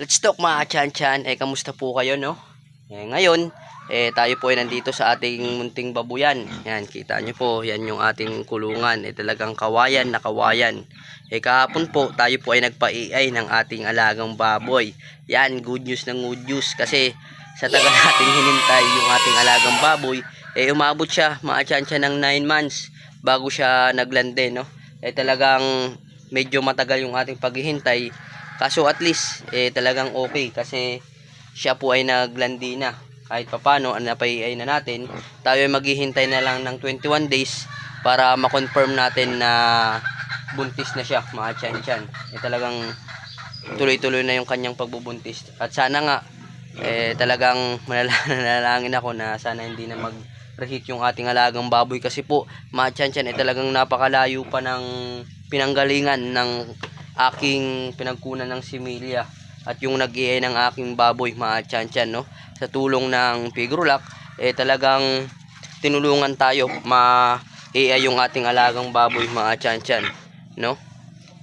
Let's talk mga chan-chan. Eh, kamusta po kayo, no? Eh, ngayon, eh, tayo po ay nandito sa ating munting babuyan. Yan, kita nyo po, yan yung ating kulungan. Eh, talagang kawayan na kawayan. Eh, kahapon po, tayo po ay nagpa-AI ng ating alagang baboy. Yan, good news ng good news. Kasi, sa tagal nating hinintay yung ating alagang baboy, eh, umabot siya, mga chan-chan, ng 9 months bago siya naglande, no? Eh, talagang medyo matagal yung ating paghihintay. Kaso at least, eh, talagang okay kasi siya po ay naglandi na. Kahit papano, ang napaiay na natin, tayo ay maghihintay na lang ng 21 days para ma-confirm natin na buntis na siya, mga chan-chan. Eh, talagang tuloy-tuloy na yung kanyang pagbubuntis. At sana nga, eh, talagang manala- manalangin ako na sana hindi na mag reheat yung ating alagang baboy kasi po mga chan-chan eh talagang napakalayo pa ng pinanggalingan ng aking pinagkunan ng similya at yung nag ng aking baboy chan-chan no? Sa tulong ng Pigrulac eh talagang tinulungan tayo ma AI yung ating alagang baboy chan-chan no?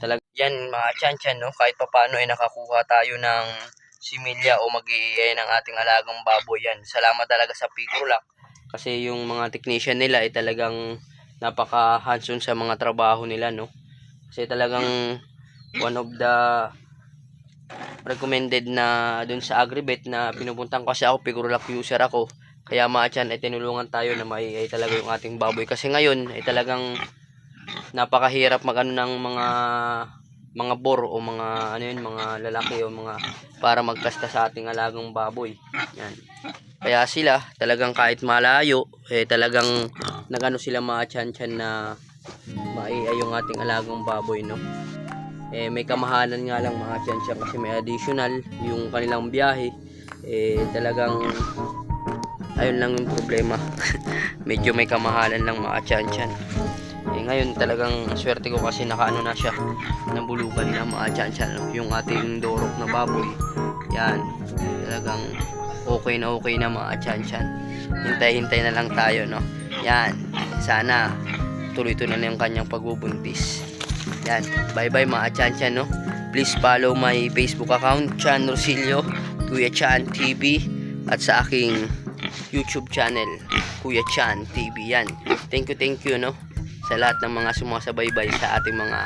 Talaga yan chan-chan no? Kahit papano ay nakakuha tayo ng similya o mag ng ating alagang baboy yan. Salamat talaga sa Pigrulac kasi yung mga technician nila ay talagang napaka hands-on sa mga trabaho nila no? Kasi talagang one of the recommended na dun sa Agribet na pinupuntan ko. Kasi ako Pigurulac user ako. Kaya mga chan ay tinulungan tayo na may ay talaga yung ating baboy. Kasi ngayon ay talagang napakahirap magano ng mga mga bor o mga ano yun mga lalaki o mga para magkasta sa ating alagang baboy. Yan. Kaya sila talagang kahit malayo eh talagang nagano sila mga chan chan na maiay yung ating alagang baboy no eh may kamahalan nga lang mga chan kasi may additional yung kanilang biyahe. Eh talagang ayun lang yung problema. Medyo may kamahalan lang mga chan eh ngayon talagang swerte ko kasi nakaano na siya. Nabulugan na mga no? yung ating dorok na baboy. Yan. Talagang okay na okay na mga chan hintay-hintay na lang tayo no? Yan. Sana tuloy-tuloy na yung kanyang pagbubuntis yan. Bye bye mga chan chan no? Please follow my facebook account Chan Rosilio Kuya Chan TV at sa aking YouTube channel Kuya Chan TV yan. Thank you thank you no? Sa lahat ng mga sumasabaybay sa ating mga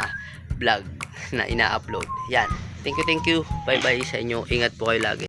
vlog na ina-upload. Yan. Thank you thank you. Bye bye sa inyo. Ingat po kayo lagi